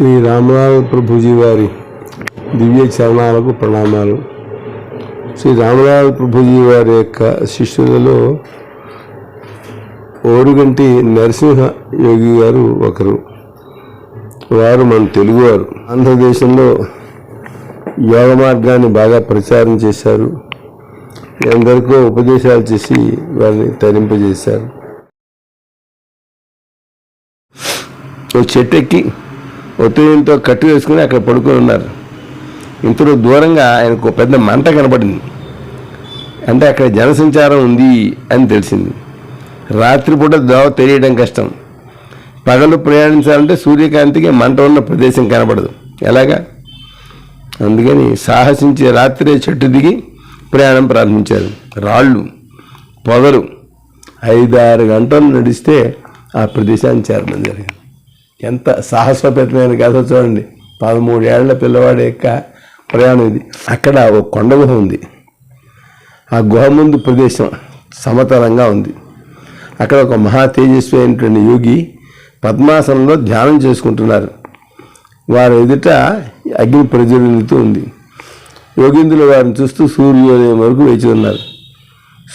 శ్రీ రామనాథ ప్రభుజీ వారి దివ్య చరణాలకు ప్రణామాలు. శ్రీ రామనాథ ప్రభుజీ వారి యొక్క శిష్యులలో ఓరుగంటి నరసింహ యోగి గారు ఒకరు. వారు మన తెలుగువారు ఆంధ్రదేశంలో యోగ మార్గాన్ని బాగా ప్రచారం చేశారు. ఎందరికో ఉపదేశాలు చేసి వారిని తరింపజేశారు. ఓ చెట్టు ఎక్కి ఒత్తిడితో కట్టు వేసుకుని అక్కడ పడుకొని ఉన్నారు. ఇంతలో దూరంగా ఆయనకు ఒక పెద్ద మంట కనపడింది అంటే అక్కడ జనసంచారం ఉంది అని తెలిసింది. రాత్రిపూట దోవ తెలియడం కష్టం. పగలు ప్రయాణించాలంటే సూర్యకాంతికి మంట ఉన్న ప్రదేశం కనబడదు. ఎలాగా? అందుకని సాహసించి రాత్రే చెట్టు దిగి ప్రయాణం ప్రారంభించారు. రాళ్ళు పొదలు ఐదారు గంటలు నడిస్తే ఆ ప్రదేశాన్ని చేరడం జరిగింది. ఎంత సాహసోపేతమైన కథ చూడండి. పదమూడేళ్ళ పిల్లవాడి యొక్క ప్రయాణం ఇది. అక్కడ ఒక కొండ గుహ ఉంది. ఆ గుహ ముందు ప్రదేశం సమతలంగా ఉంది. అక్కడ ఒక మహా తేజస్వి అయినటువంటి యోగి పద్మాసనంలో ధ్యానం చేసుకుంటున్నారు. వారి ఎదుట అగ్ని ప్రజ్వలితూ ఉంది. యోగేంద్రులు వారిని చూస్తూ సూర్యోదయం వరకు వేచి ఉన్నారు.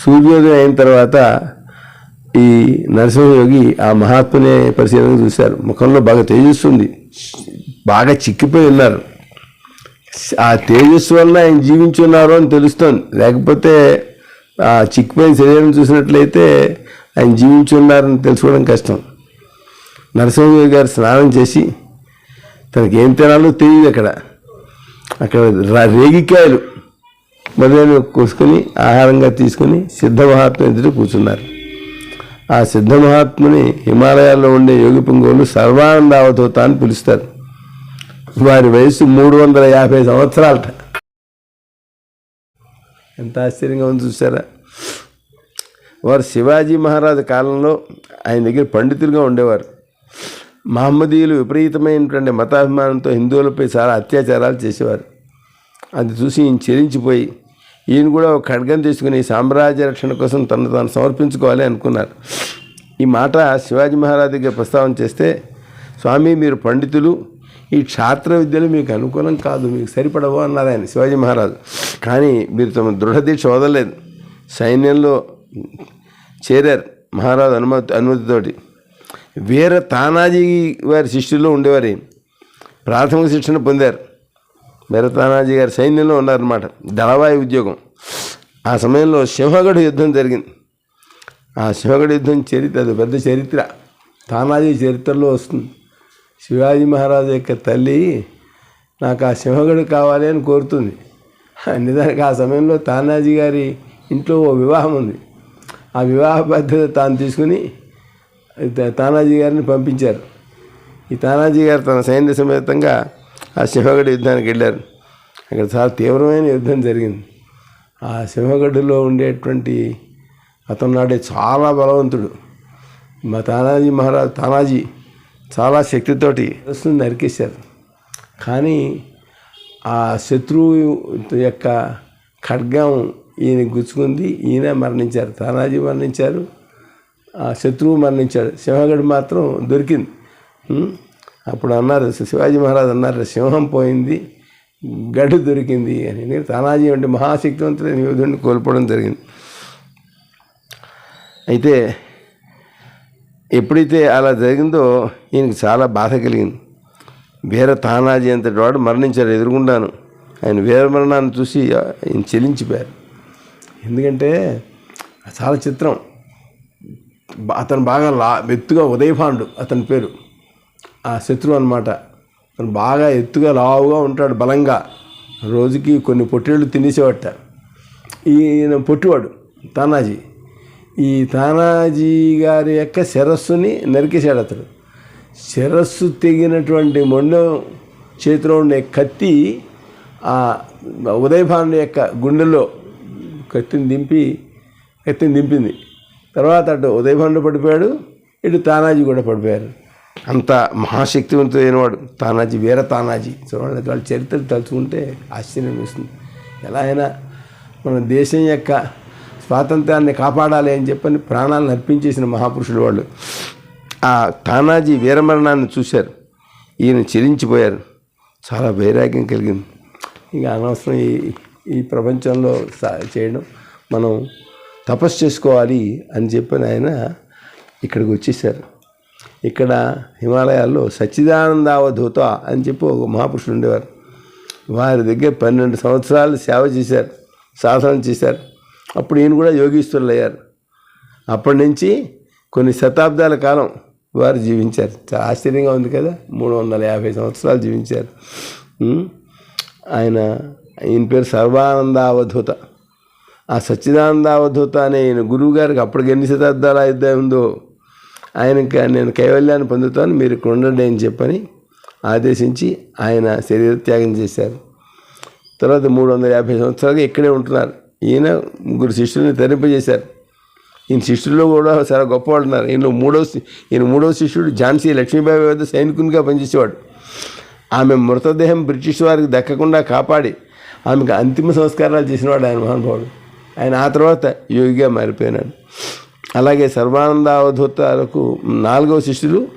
సూర్యోదయం అయిన తర్వాత ఈ నరసింహయోగి ఆ మహాత్మునే పరిశీలన చూశారు. ముఖంలో బాగా తేజస్సు బాగా చిక్కిపోయి ఉన్నారు. ఆ తేజస్సు వల్ల ఆయన జీవించున్నారు అని తెలుస్తోంది. లేకపోతే ఆ చిక్కిపోయిన శరీరం చూసినట్లయితే ఆయన జీవించున్నారని తెలుసుకోవడం కష్టం. నరసింహయోగి గారు స్నానం చేసి తనకి ఏం తినాలో తెలియదు అక్కడ. అక్కడ రేగికాయలు మొదలైన కోసుకొని ఆహారంగా తీసుకొని సిద్ధ మహాత్మ ఎదురు కూర్చున్నారు. ఆ సిద్ధ మహాత్ముని హిమాలయాల్లో ఉండే యోగి పుంగవులు సర్వానంద అవధూత అని పిలుస్తారు. వారి వయసు మూడు వందల యాభై సంవత్సరాలట. ఎంత ఆశ్చర్యంగా ఉంది చూసారా వారు శివాజీ మహారాజు కాలంలో ఆయన దగ్గర పండితులుగా ఉండేవారు. మహమ్మదీయులు విపరీతమైనటువంటి మతాభిమానంతో హిందువులపై చాలా అత్యాచారాలు చేసేవారు. అది చూసి ఈయన చెరించిపోయి ఈయన కూడా ఒక ఖడ్గం తీసుకుని సామ్రాజ్య రక్షణ కోసం తను తాను సమర్పించుకోవాలి అనుకున్నారు. ఈ మాట శివాజీ మహారాజ్ దగ్గర ప్రస్తావన చేస్తే స్వామి మీరు పండితులు ఈ క్షాత్ర విద్యలు మీకు అనుకూలం కాదు మీకు సరిపడవు అన్నారు ఆయన శివాజీ మహారాజు. కానీ మీరు తమ దృఢదీక్ష వదలలేదు. సైన్యంలో చేరారు మహారాజు అనుమతి అనుమతితోటి. వీర తానాజీ వారి శిష్యుల్లో ఉండేవారు ప్రాథమిక శిక్షణ పొందారు. వీర గారి సైన్యంలో ఉన్నారన్నమాట. దళవాయి ఉద్యోగం. ఆ సమయంలో సింహగఢ యుద్ధం జరిగింది. ఆ సింహగఢ యుద్ధం చరిత్ర అది పెద్ద చరిత్ర. తానాజీ చరిత్రలో వస్తుంది. శివాజీ మహారాజు యొక్క తల్లి నాకు ఆ సింహగఢ కావాలి అని కోరుతుంది. నిజానికి ఆ సమయంలో తానాజీ గారి ఇంట్లో ఓ వివాహం ఉంది. ఆ వివాహ బాధ్యత తాను తీసుకుని తానాజీ గారిని పంపించారు. ఈ తానాజీ గారు తన సైన్య సమేతంగా ఆ సింహగడ్డ యుద్ధానికి వెళ్ళారు. అక్కడ చాలా తీవ్రమైన యుద్ధం జరిగింది. ఆ సింహగడ్డలో ఉండేటువంటి అతను నాడే చాలా బలవంతుడు. మా తానాజీ మహారాజ్ తానాజీ చాలా శక్తితోటి వస్తుంది నరికేశారు. కానీ ఆ శత్రువు యొక్క ఖడ్గం ఈయన గుచ్చుకుంది ఈయన మరణించారు. తానాజీ మరణించారు ఆ శత్రువు మరణించాడు. సింహగఢ్ మాత్రం దొరికింది. అప్పుడు అన్నారు శివాజీ మహారాజ్ అన్నారు సింహం పోయింది గడు దొరికింది అని. నేను తానాజీ వంటి మహాశక్తివంతుడైన యోధుడిని కోల్పోవడం జరిగింది. అయితే ఎప్పుడైతే అలా జరిగిందో ఈయనకి చాలా బాధ కలిగింది. వీర తానాజీ అంతటి వాడు మరణించారు ఎదురుగుండాను. ఆయన వీర మరణాన్ని చూసి ఆయన చెలించిపోయారు. ఎందుకంటే చాలా చిత్రం. బా- అతను బాగా లా ఎత్తుగా ఉదయభాండు అతని పేరు. ఆ శత్రువు అనమాట బాగా ఎత్తుగా లావుగా ఉంటాడు బలంగా. రోజుకి కొన్ని పొట్టేళ్ళు తినేసేవట. ఈయన పొట్టివాడు తానాజీ. ఈ తానాజీ గారి యొక్క శిరస్సుని నరికేశాడు అతడు. శిరస్సు తెగినటువంటి మొండెం చేతిలో ఉండే కత్తి ఆ ఉదయభాను యొక్క గుండెలో కత్తిని దింపి కత్తిని దింపింది. తర్వాత అటు ఉదయభాను పడిపోయాడు ఇటు తానాజీ కూడా పడిపోయారు. అంత మహాశక్తివంతుడైన వాడు తానాజీ వీర తానాజీ. చూడండి వాళ్ళ చరిత్ర తలుచుకుంటే ఆశ్చర్యం వేస్తుంది. ఎలా అయినా మన దేశం యొక్క స్వాతంత్రాన్ని కాపాడాలి అని చెప్పని ప్రాణాలను అర్పించేసిన మహాపురుషులు వాళ్ళు. ఆ తానాజీ వీరమరణాన్ని చూశారు. ఈయన చెలించిపోయారు చాలా వైరాగ్యం కలిగింది. ఇంకా అనవసరం ఈ ఈ ప్రపంచంలో సా- చేయడం మనం తపస్సు చేసుకోవాలి అని చెప్పని ఆయన ఇక్కడికి వచ్చేసారు. ఇక్కడ హిమాలయాల్లో సచ్చిదానందావధూత అని చెప్పి ఒక మహాపురుషుడు ఉండేవారు. వారి దగ్గర పన్నెండు సంవత్సరాలు సేవ చేశారు సాధన చేశారు. అప్పుడు ఈయన కూడా యోగీశ్వరులు అయ్యారు అప్పటి నుంచి కొన్ని శతాబ్దాల కాలం వారు జీవించారు. చాలా ఆశ్చర్యంగా ఉంది కదా మూడు వందల యాభై సంవత్సరాలు జీవించారు. ఆయన ఈయన పేరు సర్వానందావధూత. ఆ సచ్చిదానందావధూత అనే ఈయన గురువు గారికి అప్పటికి ఎన్ని శతాబ్దాల అయితే ఉందో ఆయనకి నేను కైవల్యాన్ని పొందుతాను మీరు ఇక్కడ ఉండండి అని చెప్పని ఆదేశించి ఆయన శరీర త్యాగం చేశారు. తర్వాత మూడు వందల యాభై సంవత్సరాలుగా ఇక్కడే ఉంటున్నారు. ఈయన ముగ్గురు శిష్యుల్ని తరింపజేశారు. ఈయన శిష్యుల్లో కూడా చాలా గొప్పవాడు ఉన్నారు. ఈయన మూడవ ఈయన మూడవ శిష్యుడు ఝాన్సీ లక్ష్మీబాయి వద్ద సైనికునిగా పనిచేసేవాడు. ఆమె మృతదేహం బ్రిటిష్ వారికి దక్కకుండా కాపాడి ఆమెకు అంతిమ సంస్కారాలు చేసినవాడు ఆయన మహానుభావుడు. ఆయన ఆ తర్వాత యోగిగా మారిపోయినాడు. అలాగే సర్వానంద అవధూతాలకు నాలుగవ శిష్యులు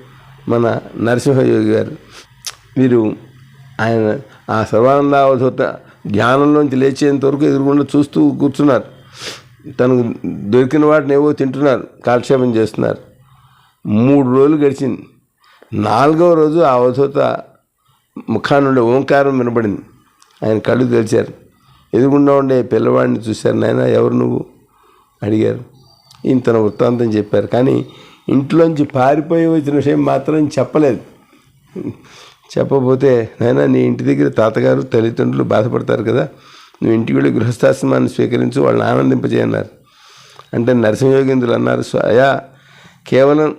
మన నరసింహయోగి గారు. వీరు ఆయన ఆ సర్వానంద అవధూత జ్ఞానంలోంచి లేచేంత వరకు ఎదురుకుండా చూస్తూ కూర్చున్నారు. తనకు దొరికిన వాటిని ఏవో తింటున్నారు కాలక్షేపం చేస్తున్నారు. మూడు రోజులు గడిచింది. నాలుగవ రోజు ఆ అవధూత ముఖాన్ని ఉండే ఓంకారం వినబడింది. ఆయన కళ్ళు తెరిచారు. ఎదురుగుండా ఉండే పిల్లవాడిని చూశారు. నాయన ఎవరు నువ్వు? అడిగారు. ఈయన తన వృత్తాంతం చెప్పారు. కానీ ఇంట్లోంచి పారిపోయి వచ్చిన విషయం మాత్రం చెప్పలేదు. చెప్పకపోతే నాయన నీ ఇంటి దగ్గర తాతగారు తల్లిదండ్రులు బాధపడతారు కదా. నువ్వు ఇంటికి వెళ్ళి గృహస్థాశ్రమాన్ని స్వీకరించు వాళ్ళని ఆనందింపజేయన్నారు. అంటే నరసింహయోగేంద్రులు అన్నారు అయా కేవలం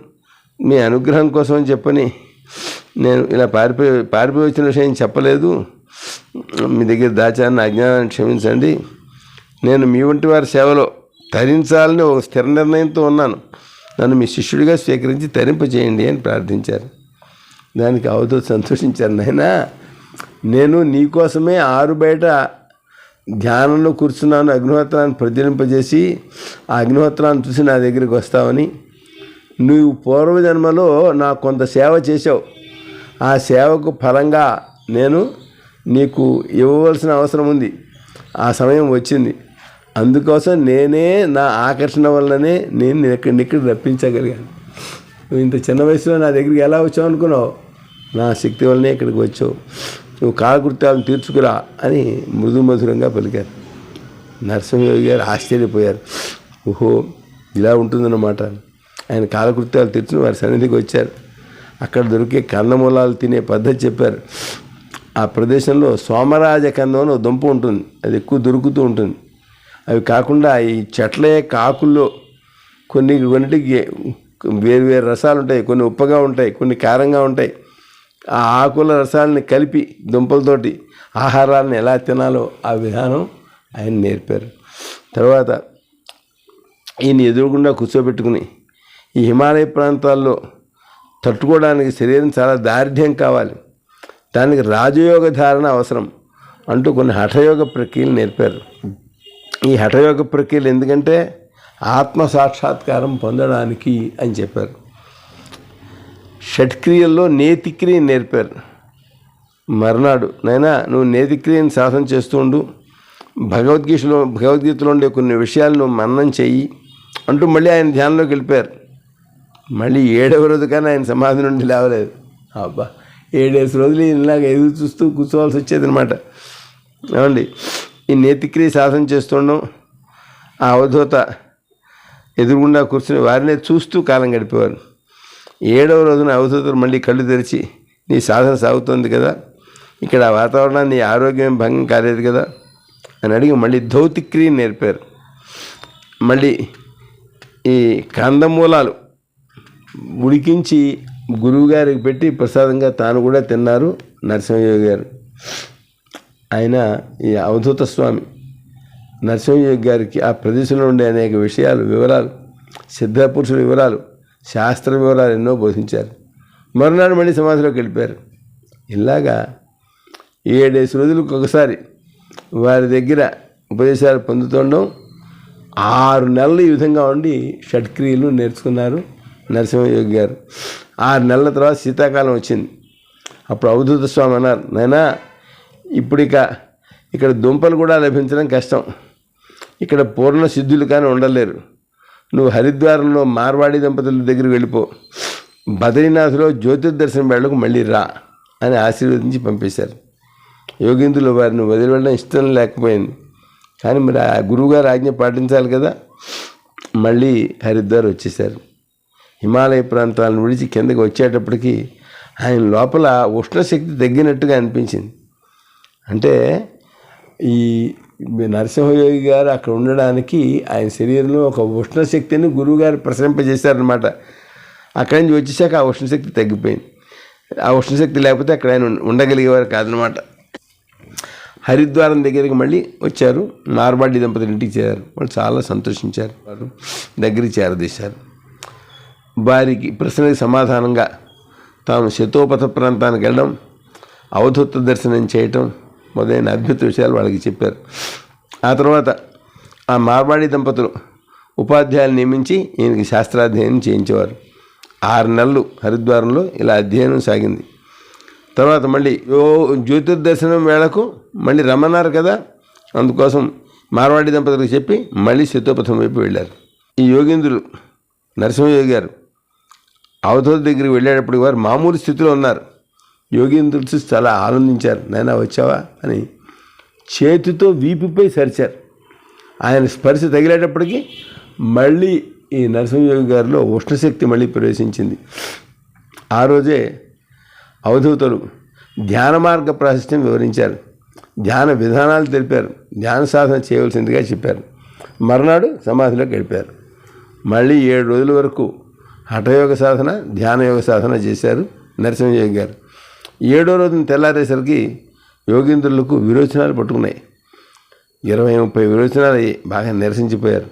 మీ అనుగ్రహం కోసం చెప్పని నేను ఇలా పారిపోయి పారిపోయి వచ్చిన విషయం చెప్పలేదు. మీ దగ్గర దాచాన్ని అజ్ఞానాన్ని క్షమించండి. నేను మీ వంటి వారి సేవలో తరించాలని ఒక స్థిర నిర్ణయంతో ఉన్నాను. నన్ను మీ శిష్యుడిగా స్వీకరించి తరింపజేయండి అని ప్రార్థించారు. దానికి అవధూ సంతోషించారు. నాయనా నేను నీకోసమే ఆరు బయట ధ్యానంలో కూర్చున్నాను. అగ్నిహోత్రాన్ని ప్రజ్వలింపజేసి ఆ అగ్నిహోత్రాన్ని చూసి నా దగ్గరికి వస్తావని. నువ్వు పూర్వజన్మలో నాకు కొంత సేవ చేసావు ఆ సేవకు ఫలంగా నేను నీకు ఇవ్వవలసిన అవసరం ఉంది. ఆ సమయం వచ్చింది. అందుకోసం నేనే నా ఆకర్షణ వల్లనే నేను నేను ఇక్కడ రప్పించగలిగాను. నువ్వు ఇంత చిన్న వయసులో నా దగ్గరికి ఎలా వచ్చావు అనుకున్నావు? నా శక్తి వల్లనే ఇక్కడికి వచ్చావు. నువ్వు కాలకృత్యాలను తీర్చుకురా అని మృదు మధురంగా పలికారు. నరసింహయోగి గారు ఆశ్చర్యపోయారు. ఓహో ఇలా ఉంటుందన్నమాట ఆయన కాలకృత్యాలు తీర్చుని వారి సన్నిధికి వచ్చారు. అక్కడ దొరికే కందమూలాలు తినే పద్ధతి చెప్పారు. ఆ ప్రదేశంలో సోమరాజ కందం అని ఒక దుంప ఉంటుంది. అది ఎక్కువ దొరుకుతూ ఉంటుంది. అవి కాకుండా ఈ చెట్ల యొక్క ఆకుల్లో కొన్ని కొన్నిటికి వేరు వేరు రసాలు ఉంటాయి కొన్ని ఉప్పగా ఉంటాయి కొన్ని కారంగా ఉంటాయి. ఆ ఆకుల రసాలని కలిపి దుంపలతోటి ఆహారాలను ఎలా తినాలో ఆ విధానం ఆయన నేర్పారు. తర్వాత ఈయన ఎదురుకుండా కూర్చోబెట్టుకుని ఈ హిమాలయ ప్రాంతాల్లో తట్టుకోవడానికి శరీరం చాలా దార్ఢ్యం కావాలి. దానికి రాజయోగ ధారణ అవసరం అంటూ కొన్ని హఠయోగ ప్రక్రియలు నేర్పారు. ఈ హఠయోగ ప్రక్రియలు ఎందుకంటే ఆత్మ సాక్షాత్కారం పొందడానికి అని చెప్పారు. షట్క్రియల్లో నేతిక్రియ నేర్పారు. మర్నాడు నైనా నువ్వు నేతిక్రియని సాధన చేస్తూ ఉండు. భగవద్గీతలో భగవద్గీతలో ఉండే కొన్ని విషయాలు నువ్వు మన్నం చెయ్యి అంటూ మళ్ళీ ఆయన ధ్యానంలోకి వెళ్ళిపోయారు. మళ్ళీ ఏడవ రోజు కానీ ఆయన సమాధి నుండి లేవలేదు. అబ్బా ఏడేసి రోజులు ఇలాగ ఎదురు చూస్తూ కూర్చోవాల్సి వచ్చేది అనమాట ఏమండి? ఈ నేతిక్రియ సాధన చేస్తుండడం ఆ అవధూత ఎదురుగుండా కూర్చుని వారినే చూస్తూ కాలం గడిపేవారు. ఏడవ రోజున అవధూతలు మళ్ళీ కళ్ళు తెరిచి నీ సాధన సాగుతోంది కదా ఇక్కడ ఆ వాతావరణాన్ని నీ ఆరోగ్యం భంగం కాలేదు కదా అని అడిగి మళ్ళీ ధౌతిక్రియ నేర్పారు. మళ్ళీ ఈ కందమూలాలు ఉడికించి గురువుగారికి పెట్టి ప్రసాదంగా తాను కూడా తిన్నారు నరసింహయోగి గారు. ఆయన ఈ అవధూత స్వామి నరసింహయోగి గారికి ఆ ప్రదేశంలో ఉండే అనేక విషయాలు వివరాలు సిద్ధపురుషుల వివరాలు శాస్త్ర వివరాలు ఎన్నో బోధించారు. మరునాడు మళ్ళీ సమాధిలోకి వెళ్ళిపోయారు. ఇలాగా ఏడేసి రోజులకు ఒకసారి వారి దగ్గర ఉపదేశాలు పొందుతుండడం ఆరు నెలలు ఈ విధంగా ఉండి షట్క్రియలు నేర్చుకున్నారు నరసింహయోగి గారు. ఆరు నెలల తర్వాత శీతాకాలం వచ్చింది. అప్పుడు అవధూత స్వామి అన్నారు నాయనా ఇప్పుడు ఇక ఇక్కడ దుంపలు కూడా లభించడం కష్టం. ఇక్కడ పూర్ణ సిద్ధులు కానీ ఉండలేరు. నువ్వు హరిద్వారంలో మార్వాడి దంపతుల దగ్గరికి వెళ్ళిపో. బద్రీనాథ్లో జ్యోతిర్దర్శనం వేళకు మళ్ళీ రా అని ఆశీర్వదించి పంపేశారు. యోగేంద్రులు వారిని వదిలి వెళ్ళడం ఇష్టం లేకపోయింది. కానీ మరి ఆ గురువుగారు ఆజ్ఞ పాటించాలి కదా? మళ్ళీ హరిద్వార్ వచ్చేసారు హిమాలయ ప్రాంతాలను విడిచి కిందకి వచ్చేటప్పటికి ఆయన లోపల ఉష్ణశక్తి తగ్గినట్టుగా అనిపించింది. అంటే ఈ నరసింహయోగి గారు అక్కడ ఉండడానికి ఆయన శరీరంలో ఒక ఉష్ణశక్తిని గురువుగారు ప్రసరింపజేశారనమాట అక్కడి నుంచి వచ్చేసాక ఆ ఉష్ణశక్తి తగ్గిపోయింది. ఆ ఉష్ణశక్తి లేకపోతే అక్కడ ఆయన ఉండగలిగేవారు కాదనమాట హరిద్వారం దగ్గరికి మళ్ళీ వచ్చారు. మార్వాడి దంపతులు ఇంటికి చేరారు. వాళ్ళు చాలా సంతోషించారు. వారు దగ్గరికి చేరదీశారు. వారికి ప్రశ్నకి సమాధానంగా తాము శతోపథ ప్రాంతానికి వెళ్ళడం అవధూత దర్శనం చేయటం మొదలైన అద్భుత విషయాలు వాళ్ళకి చెప్పారు. ఆ తర్వాత ఆ మార్వాడి దంపతులు ఉపాధ్యాయులు నియమించి ఈయనకి శాస్త్రాధ్యయనం చేయించేవారు. ఆరు నెలలు హరిద్వారంలో ఇలా అధ్యయనం సాగింది. తర్వాత మళ్ళీ యో జ్యోతిర్దర్శనం వేళకు మళ్ళీ రమ్మన్నారు కదా. అందుకోసం మార్వాడి దంపతులకు చెప్పి మళ్ళీ శతోపథం వైపు వెళ్ళారు. ఈ యోగేంద్రులు నరసింహయోగి గారు అవధూత దగ్గరికి వెళ్ళేటప్పుడు వారు మామూలు స్థితిలో ఉన్నారు. యోగేంద్రుడు చూసి చాలా ఆనందించారు. నైనా వచ్చావా? అని చేతితో వీపుపై సరిచారు. ఆయన స్పర్శ తగిలేటప్పటికీ మళ్ళీ ఈ నరసింహయోగి గారిలో ఉష్ణశక్తి మళ్ళీ ప్రవేశించింది. ఆ రోజే అవధూతలు ధ్యాన మార్గ ప్రాశస్త్యం వివరించారు. ధ్యాన విధానాలు తెలిపారు. ధ్యాన సాధన చేయవలసిందిగా చెప్పారు. మర్నాడు సమాధిలో గడిపారు మళ్ళీ ఏడు రోజుల వరకు హఠయోగ సాధన ధ్యాన యోగ సాధన చేశారు నరసింహయోగి గారు. ఏడో రోజున తెల్లారేసరికి యోగేంద్రులకు విరోచనాలు పట్టుకున్నాయి. ఇరవై ముప్పై విరోచనాలు అయ్యి బాగా నిరసించిపోయారు.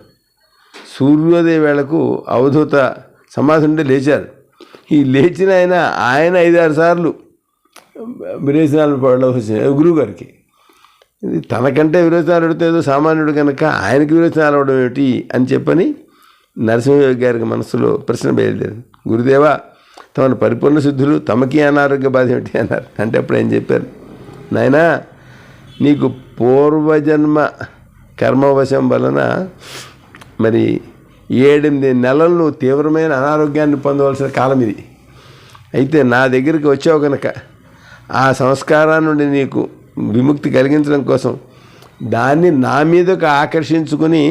సూర్యోదయ వేళకు అవధూత సమాధి ఉంటే లేచారు. ఈ లేచిన ఆయన ఆయన ఐదారు సార్లు విరోచనాలు పడడం వచ్చినాయి గురువు గారికి ఇది తనకంటే విరోచనాలు అడిగితే ఏదో సామాన్యుడు కనుక ఆయనకి విరోచనాలు అవడం ఏమిటి అని చెప్పని నరసింహయోగి గారికి మనసులో ప్రశ్న బయలుదేరింది. గురుదేవా తమను పరిపూర్ణ సిద్ధులు తమకి అనారోగ్య బాధ ఏమిటి అన్నారు. అంటే అప్పుడు ఏం చెప్పారు? నాయనా నీకు పూర్వజన్మ కర్మవశం వలన మరి ఏడెనిమిది నెలలు నువ్వు తీవ్రమైన అనారోగ్యాన్ని పొందవలసిన కాలం ఇది. అయితే నా దగ్గరికి వచ్చావు కనుక ఆ సంస్కారాన్ని నుండి నీకు విముక్తి కలిగించడం కోసం దాన్ని నా మీదకు ఆకర్షించుకుని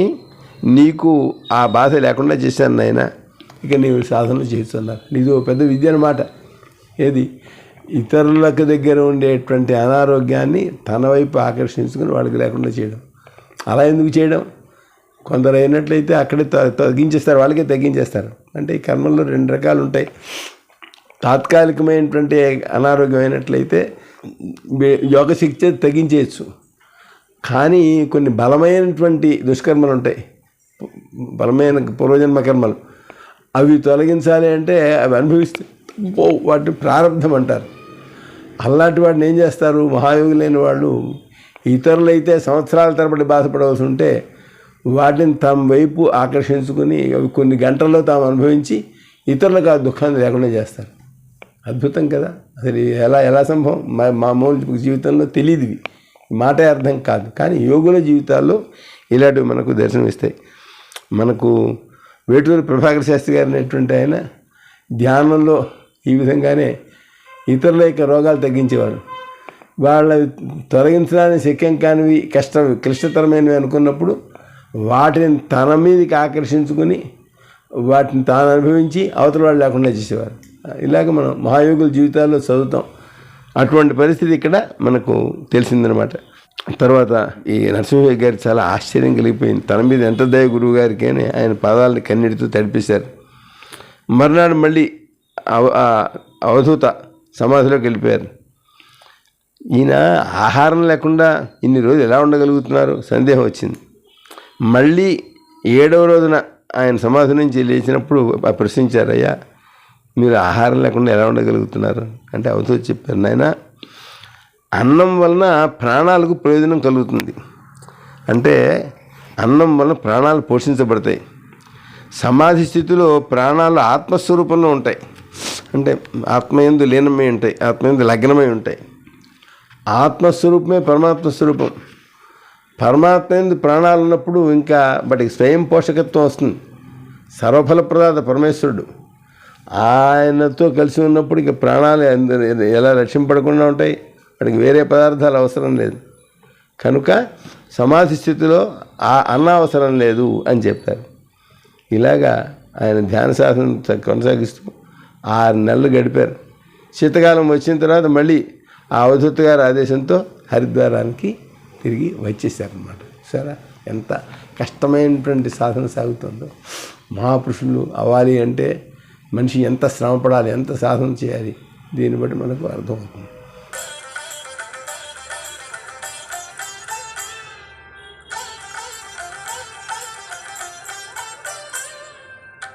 నీకు ఆ బాధ లేకుండా చేశాను నాయనా. ఇక నీవు సాధన చేస్తున్నారు. ఇది ఒక పెద్ద విద్య అనమాట ఏది? ఇతరులకు దగ్గర ఉండేటువంటి అనారోగ్యాన్ని తన వైపు ఆకర్షించుకుని వాళ్ళకి లేకుండా చేయడం. అలా ఎందుకు చేయడం? కొందరు అయినట్లయితే అక్కడే త- తగ్గించేస్తారు. వాళ్ళకే తగ్గించేస్తారు. అంటే ఈ కర్మల్లో రెండు రకాలు ఉంటాయి. తాత్కాలికమైనటువంటి అనారోగ్యం అయినట్లయితే యోగ శక్తి తగ్గించేయచ్చు. కానీ కొన్ని బలమైనటువంటి దుష్కర్మలు ఉంటాయి. బలమైన పూర్వజన్మ కర్మలు. అవి తొలగించాలి అంటే అవి అనుభవిస్తే వాటిని ప్రారంభం అంటారు. అలాంటి వాడిని ఏం చేస్తారు? మహాయోగులైన వాళ్ళు ఇతరులైతే సంవత్సరాల తరబడి బాధపడవలసి ఉంటే వాటిని తమ వైపు ఆకర్షించుకుని అవి కొన్ని గంటల్లో తాము అనుభవించి ఇతరులకు ఆ దుఃఖాన్ని లేకుండా చేస్తారు. అద్భుతం కదా. అసలు ఎలా ఎలా సంభవం? మా మామూలు జీవితంలో తెలియదు మాటే అర్థం కాదు. కానీ యోగుల జీవితాల్లో ఇలాంటివి మనకు దర్శనమిస్తాయి. మనకు వేటూరి ప్రభాకర్ శాస్త్రి గారు అనేటువంటి ఆయన ధ్యానంలో ఈ విధంగానే ఇతరుల యొక్క రోగాలు తగ్గించేవారు. వాళ్ళ తొలగించడానికి శక్యం కానివి కష్టం క్లిష్టతరమైనవి అనుకున్నప్పుడు వాటిని తన మీదకి ఆకర్షించుకుని వాటిని తాను అనుభవించి అవతల వాళ్ళు లేకుండా చేసేవారు. ఇలాగ మనం మహాయోగుల జీవితాల్లో చదువుతాం. అటువంటి పరిస్థితి ఇక్కడ మనకు తెలిసిందనమాట. తర్వాత ఈ నరసింహయ్య గారు చాలా ఆశ్చర్యం కలిగిపోయింది. తన మీద ఎంత దయ గురువు గారికి అని ఆయన పాదాలను కన్నీటితో తడిపేశారు. మర్నాడు మళ్ళీ అవ అవధూత సమాధిలోకి వెళ్ళిపోయారు. ఈయన ఆహారం లేకుండా ఇన్ని రోజులు ఎలా ఉండగలుగుతున్నారు? సందేహం వచ్చింది. మళ్ళీ ఏడవ రోజున ఆయన సమాధి నుంచి లేచినప్పుడు ప్రశ్నించారయ్యా మీరు ఆహారం లేకుండా ఎలా ఉండగలుగుతున్నారు? అంటే అవతూ చెప్పారు నాయన అన్నం వలన ప్రాణాలకు ప్రయోజనం కలుగుతుంది. అంటే అన్నం వలన ప్రాణాలు పోషించబడతాయి. సమాధి స్థితిలో ప్రాణాలు ఆత్మస్వరూపంలో ఉంటాయి. అంటే ఆత్మయందు లీనమై ఉంటాయి ఆత్మయందు లగ్నమై ఉంటాయి. ఆత్మస్వరూపమే పరమాత్మ స్వరూపం. పరమాత్మ ఎందు ప్రాణాలు ఉన్నప్పుడు ఇంకా వాటికి స్వయం పోషకత్వం వస్తుంది. సర్వఫలప్రదాత పరమేశ్వరుడు. ఆయనతో కలిసి ఉన్నప్పుడు ఇక ప్రాణాలు ఎలా రక్షింపడకుండా ఉంటాయి. వాటికి వేరే పదార్థాలు అవసరం లేదు. కనుక సమాధి స్థితిలో ఆ అన్న అవసరం లేదు అని చెప్పారు. ఇలాగా ఆయన ధ్యాన సాధన కొనసాగిస్తూ ఆరు నెలలు గడిపారు. శీతకాలం వచ్చిన తర్వాత మళ్ళీ ఆ అవధూత గారి ఆదేశంతో హరిద్వారానికి తిరిగి వచ్చేసారనమాట సరే ఎంత కష్టమైనటువంటి సాధన సాగుతుందో. మహాపురుషులు అవ్వాలి అంటే మనిషి ఎంత శ్రమపడాలి ఎంత సాధన చేయాలి దీన్ని బట్టి మనకు అర్థమవుతుంది.